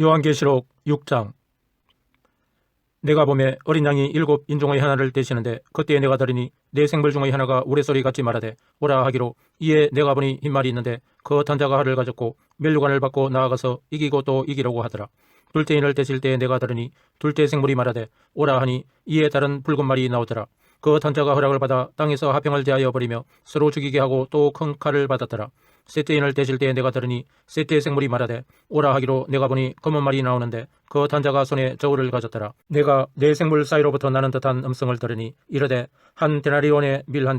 요한계시록 6장. 내가 보매 어린 양이 일곱 인종의 하나를 대시는데 그때에 내가 들으니 내 생물 중의 하나가 우레소리 같이 말하되 오라 하기로 이에 내가 보니 흰말이 있는데 그 탄자가 활을 가졌고 멸류관을 받고 나아가서 이기고 또 이기려고 하더라. 둘째 인을 대실 때에 내가 들으니 둘째 생물이 말하되 오라 하니 이에 다른 붉은 말이 나오더라 그 탄자가 허락을 받아 땅에서 화평을 제하여 버리며 서로 죽이게 하고 또 큰 칼을 받았더라 셋째인을 대실 때에 내가 들으니 셋째 생물이 말하되 오라 하기로 내가 보니 검은 말이 나오는데 그 단자가 손에 저울을 가졌더라. 내가 내 생물 사이로부터 나는 듯한 음성을 들으니 이르되 한 데나리온의 밀한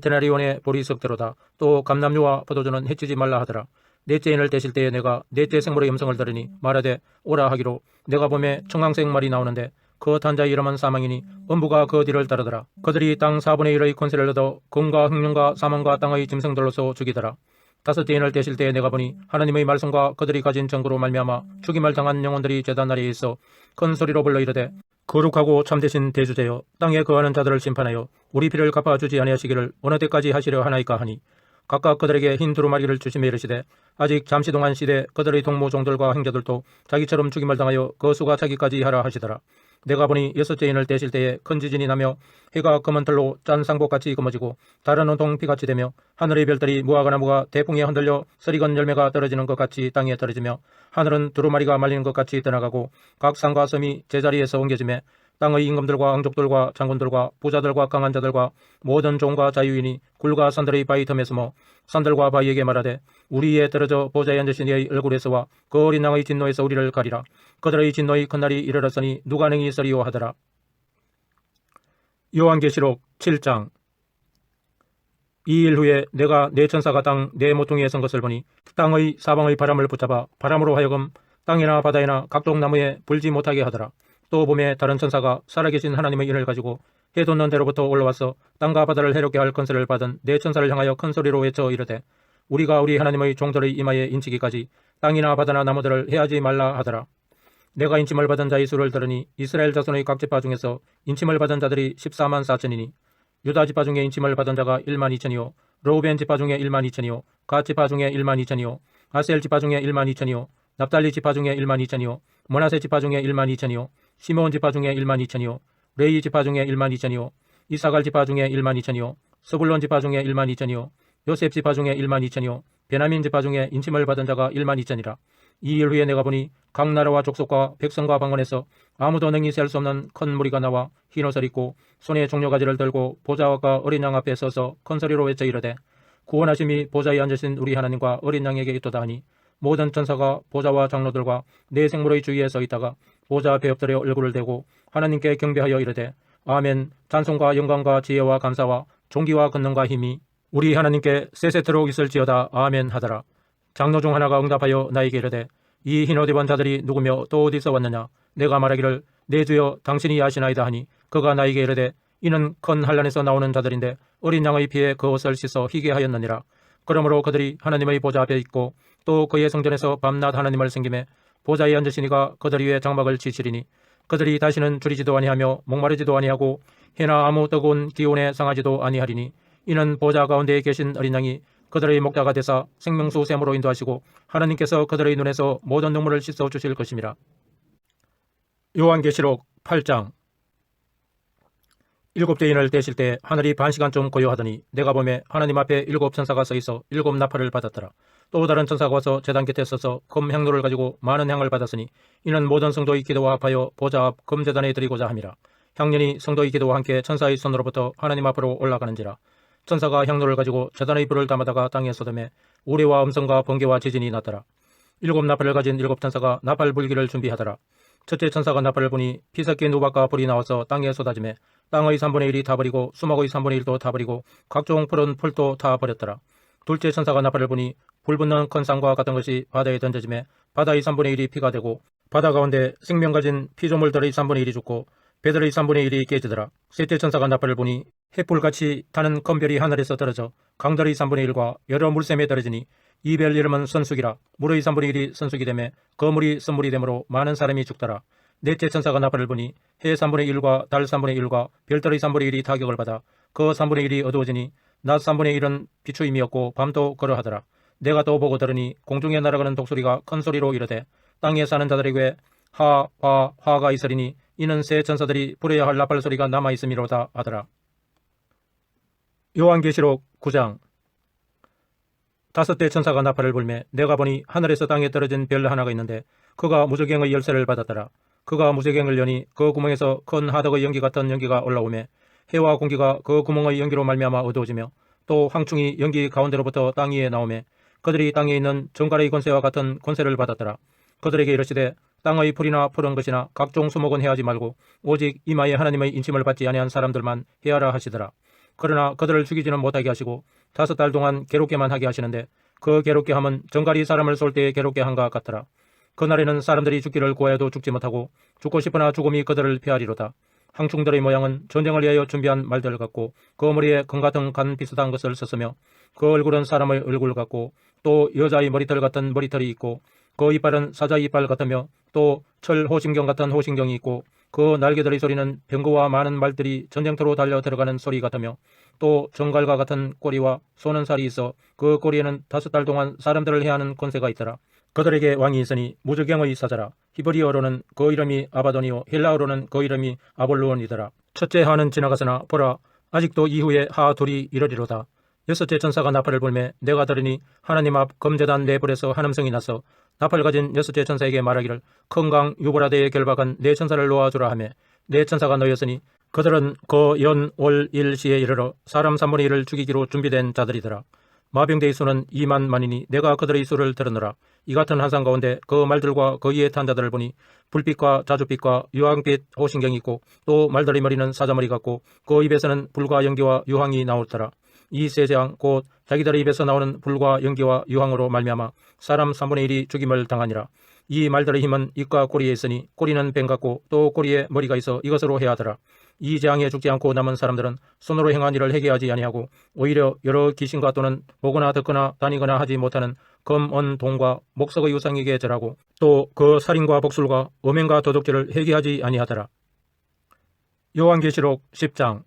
데나리온의 보리석대로다. 또 감남류와 포도주는 해치지 말라 하더라. 넷째인을 대실 때에 내가 넷째 생물의 음성을 들으니 말하되 오라 하기로 내가 봄에 청황색 말이 나오는데 그 단자의 이름은 사망이니 음부가 그 뒤를 따르더라. 그들이 땅 4분의 1의 권세를 얻어 금과 흑룡과 사망과 땅의 짐승들로서 죽이더라. 다섯째 인을 대실 때에 내가 보니 하나님의 말씀과 그들이 가진 정보로 말미암아 죽임을 당한 영혼들이 제단 아래에 있어 큰 소리로 불러 이르되 거룩하고 참되신 대주제여 땅에 거하는 자들을 심판하여 우리 피를 갚아주지 아니하시기를 어느 때까지 하시려 하나이까 하니 각각 그들에게 흰 두루마리를 주시며 이르시되 아직 잠시 동안 시대 그들의 동무 종들과 행자들도 자기처럼 죽임을 당하여 그 수가 차기까지 하라 하시더라 내가 보니 여섯째 인을 떼실 때에 큰 지진이 나며 해가 검은 털로 짠 쌍복같이 검어지고 달은 온통 피같이 되며 하늘의 별들이 무화과 나무가 대풍에 흔들려 서리건 열매가 떨어지는 것 같이 땅에 떨어지며 하늘은 두루마리가 말리는 것 같이 떠나가고 각 산과 섬이 제자리에서 옮겨지며 땅의 임금들과 왕족들과 장군들과 부자들과 강한 자들과 모든 종과 자유인이 굴과 산들의 바위 틈에 숨어 산들과 바위에게 말하되 우리 위에 떨어져 보좌에 앉으신 이의 얼굴에서와 그 어린 양의 진노에서 우리를 가리라. 그들의 진노의 큰 날이 이르렀으니 누가 능히 있으리요 하더라. 요한계시록 7장. 이 일 후에 내가 내 천사가 땅 내 모퉁이에 선 것을 보니 땅의 사방의 바람을 붙잡아 바람으로 하여금 땅이나 바다에나 각종 나무에 불지 못하게 하더라 또 봄에 다른 천사가 살아계신 하나님의 인을 가지고 해 돋는 데로부터 올라와서 땅과 바다를 해롭게 할 건설을 받은 내 천사를 향하여 큰 소리로 외쳐 이르되 우리가 우리 하나님의 종들의 이마에 인치기까지 땅이나 바다나 나무들을 해하지 말라 하더라. 내가 인침을 받은 자의 수를 들으니 이스라엘 자손의 각 지파 중에서 인침을 받은 자들이 14만 4천이니 유다 지파 중에 인침을 받은 자가 1만 2천이요 로우벤 지파 중에 1만 2천이요 갓 지파 중에 1만 2천이요 아셀 지파 중에 1만 2천이요 납달리 지파 중에 1만 2천이요 모나세 지파 중에 1만 2천이요 시몬 지파 중에 1만 2천이요 레이 지파 중에 1만 2천이요 이사갈 지파 중에 1만 2천이요 서불론 지파 중에 1만 2천이요 요셉 지파 중에 1만 2천이요 베나민 지파 중에 인침을 받은 자가 1만 2천이라. 이 일 후에 내가 보니 각 나라와 족속과 백성과 방언에서 아무도 능히 셀 수 없는 큰 무리가 나와 흰 옷을 입고 손에 종려가지를 들고 보좌와 어린 양 앞에 서서 큰 소리로 외쳐 이르되 구원하심이 보좌에 앉으신 우리 하나님과 어린 양에게 있도다 하니 모든 천사가 보좌와 장로들과 내 생물의 주위에 서 있다가 보좌 엎드려 얼굴을 대고 하나님께 경배하여 이르되 아멘. 찬송과 영광과 지혜와 감사와 존귀와 권능과 힘이 우리 하나님께 세세토록 있을지어다. 아멘 하더라. 장로 중 하나가 응답하여 나에게 이르되 이 흰옷 입은 자들이 누구며 또 어디서 왔느냐? 내가 말하기를 내 주여 당신이 아시나이다 하니 그가 나에게 이르되 이는 큰 한란에서 나오는 자들인데 어린 양의 피에 그 옷을 씻어 희게 하였느니라. 그러므로 그들이 하나님의 보좌 앞에 있고 또 그의 성전에서 밤낮 하나님을 섬김에 보좌에 앉으시니가 그들 위에 장막을 치시리니 그들이 다시는 줄이지도 아니하며 목마르지도 아니하고 해나 아무 뜨거운 기온에 상하지도 아니하리니 이는 보좌 가운데에 계신 어린 양이 그들의 목자가 되사 생명수 샘으로 인도하시고 하나님께서 그들의 눈에서 모든 눈물을 씻어 주실 것임이라. 요한계시록 8장 일곱째 인을 떼실 때 하늘이 반 시간쯤 고요하더니 내가 보매 하나님 앞에 일곱 천사가 서 있어 일곱 나팔을 받았더라. 또 다른 천사가 와서 제단 곁에 서서 금 향로를 가지고 많은 향을 받았으니 이는 모든 성도의 기도와 합하여 보좌 앞 금제단에 드리고자 함이라. 향년이 성도의 기도와 함께 천사의 손으로부터 하나님 앞으로 올라가는지라. 천사가 향로를 가지고 제단의 불을 담아다가 땅에 쏟음에 우레와 음성과 번개와 지진이 났더라. 일곱 나팔을 가진 일곱 천사가 나팔 불기를 준비하더라. 첫째 천사가 나팔을 보니 피 섞인 우박과 불이 나와서 땅에 쏟아지매 땅의 3분의 1이 타버리고 수목의 3분의 1도 타버리고 각종 푸른 풀도 다 버렸더라. 둘째 천사가 나팔을 보니 불붙는 큰 쌍과 같은 것이 바다에 던져지매 바다의 3분의 1이 피가 되고 바다 가운데 생명 가진 피조물들의 3분의 1이 죽고 배들의 3분의 1이 깨지더라. 셋째 천사가 나팔을 보니 햇불같이 타는 검별이 하늘에서 떨어져 강들의 3분의 1과 여러 물샘에 떨어지니 이 별 이름은 선숙이라 물의 3분의 1이 선숙이 되매 그 물이 선물이 되므로 많은 사람이 죽더라. 넷째 천사가 나팔을 보니 해 3분의 1과 달 3분의 1과 별들의 3분의 1이 타격을 받아 그 3분의 1이 어두워지니 낮 3분의 1은 비추임이었고 밤도 그러하더라. 내가 또 보고 들으니 공중에 날아가는 독소리가 큰 소리로 이르되 땅에 사는 자들에게 하, 화, 화가 있으리니 이는 새 천사들이 부려야 할 나팔 소리가 남아 있음이로다 하더라. 요한계시록 9장 다섯 대 천사가 나팔을 불매 내가 보니 하늘에서 땅에 떨어진 별 하나가 있는데 그가 무저갱의 열쇠를 받았더라. 그가 무저갱을 여니 그 구멍에서 큰 하덕의 연기 같은 연기가 올라오매 해와 공기가 그 구멍의 연기로 말미암아 어두워지며 또 황충이 연기 가운데로부터 땅 위에 나오매 그들이 땅에 있는 정갈의 권세와 같은 권세를 받았더라. 그들에게 이르시되 땅의 풀이나 푸른 것이나 각종 수목은 해하지 말고 오직 이마에 하나님의 인침을 받지 아니한 사람들만 해하라 하시더라. 그러나 그들을 죽이지는 못하게 하시고 다섯 달 동안 괴롭게만 하게 하시는데 그 괴롭게 함은 정갈이 사람을 쏠 때에 괴롭게 한것 같더라. 그날에는 사람들이 죽기를 구하여도 죽지 못하고 죽고 싶으나 죽음이 그들을 피하리로다. 항충들의 모양은 전쟁을 위하여 준비한 말들 같고 그 머리에 금 같은 간 비슷한 것을 썼으며 그 얼굴은 사람의 얼굴 같고 또 여자의 머리털 같은 머리털이 있고 그 이빨은 사자 이빨 같으며 또 철 호심경 같은 호심경이 있고 그 날개들의 소리는 병거와 많은 말들이 전쟁터로 달려 들어가는 소리 같으며 또 정갈과 같은 꼬리와 쏘는 살이 있어 그 꼬리에는 다섯 달 동안 사람들을 해하는 권세가 있더라. 그들에게 왕이 있으니 무저경의 사자라. 히브리어로는 그 이름이 아바돈이요 헬라어로는 그 이름이 아볼루온이더라. 첫째 하는 지나가서나 보라 아직도 이후에 하 둘이 이르리로다. 여섯째 천사가 나팔을 불매 내가 들으니 하나님 앞 검제단 내불에서 한 음성이 나서 나팔 가진 여섯째 천사에게 말하기를 큰강 유보라데의 결박은 네 천사를 놓아주라 하며 네 천사가 놓였으니 그들은 그연올 일시에 이르러 사람 3분의 1을 죽이기로 준비된 자들이더라. 마병대의 수는 2만 만이니 내가 그들의 수를 들으노라. 이 같은 한상 가운데 그 말들과 그 위에 탄 자들을 보니 불빛과 자주빛과 유황빛 호신경이 있고 또 말들의 머리는 사자머리 같고 그 입에서는 불과 연기와 유황이 나오더라. 이 세장 곧 자기들의 입에서 나오는 불과 연기와 유황으로 말미암아 사람 3분의 1이 죽임을 당하니라. 이 말들의 힘은 입과 꼬리에 있으니 꼬리는 뱀 같고 또 꼬리에 머리가 있어 이것으로 해하더라. 이 재앙에 죽지 않고 남은 사람들은 손으로 행한 일을 회개하지 아니하고 오히려 여러 귀신과 또는 보거나 듣거나 다니거나 하지 못하는 검, 은, 동과 목석의 유상에게 절하고 또 그 살인과 복술과 음행과 도둑질을 회개하지 아니하더라. 요한계시록 10장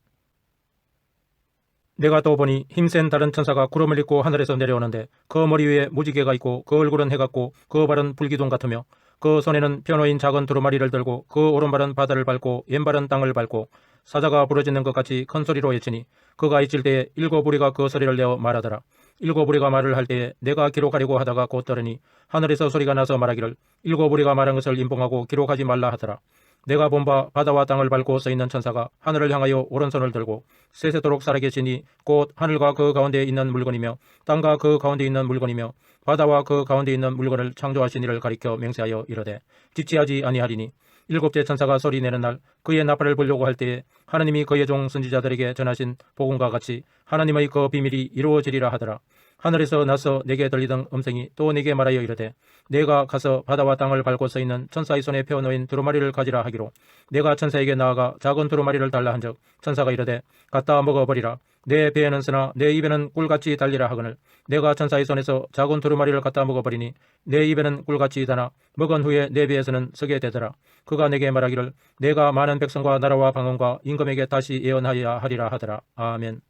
내가 또 보니 힘센 다른 천사가 구름을 입고 하늘에서 내려오는데 그 머리 위에 무지개가 있고 그 얼굴은 해 같고 그 발은 불기둥 같으며 그 손에는 변호인 작은 두루마리를 들고 그 오른발은 바다를 밟고 왼발은 땅을 밟고 사자가 부러지는 것 같이 큰 소리로 외치니 그가 잊을 때에 일곱 우리가 그 소리를 내어 말하더라. 일곱 우리가 말을 할 때에 내가 기록하려고 하다가 곧 들으니 하늘에서 소리가 나서 말하기를 일곱 우리가 말한 것을 인봉하고 기록하지 말라 하더라. 내가 본 바 바다와 땅을 밟고 서 있는 천사가 하늘을 향하여 오른손을 들고 세세도록 살아계시니 곧 하늘과 그 가운데 있는 물건이며 땅과 그 가운데 있는 물건이며 바다와 그 가운데 있는 물건을 창조하신 이를 가리켜 맹세하여 이르되 집지하지 아니하리니 일곱째 천사가 소리 내는 날 그의 나팔을 불려고 할 때에 하나님이 그의 종 선지자들에게 전하신 복음과 같이 하나님의 그 비밀이 이루어지리라 하더라. 하늘에서 나서 내게 들리던 음성이 또 내게 말하여 이르되 내가 가서 바다와 땅을 밟고 서 있는 천사의 손에 펴 놓인 두루마리를 가지라 하기로. 내가 천사에게 나아가 작은 두루마리를 달라 한즉 천사가 이르되 갖다 먹어 버리라. 내 배에는 쓰나 내 입에는 꿀같이 달리라 하거늘. 내가 천사의 손에서 작은 두루마리를 갖다 먹어버리니 내 입에는 꿀같이 다나 먹은 후에 내 배에서는 서게 되더라. 그가 내게 말하기를 내가 많은 백성과 나라와 방언과 임금에게 다시 예언하여야 하리라 하더라. 아멘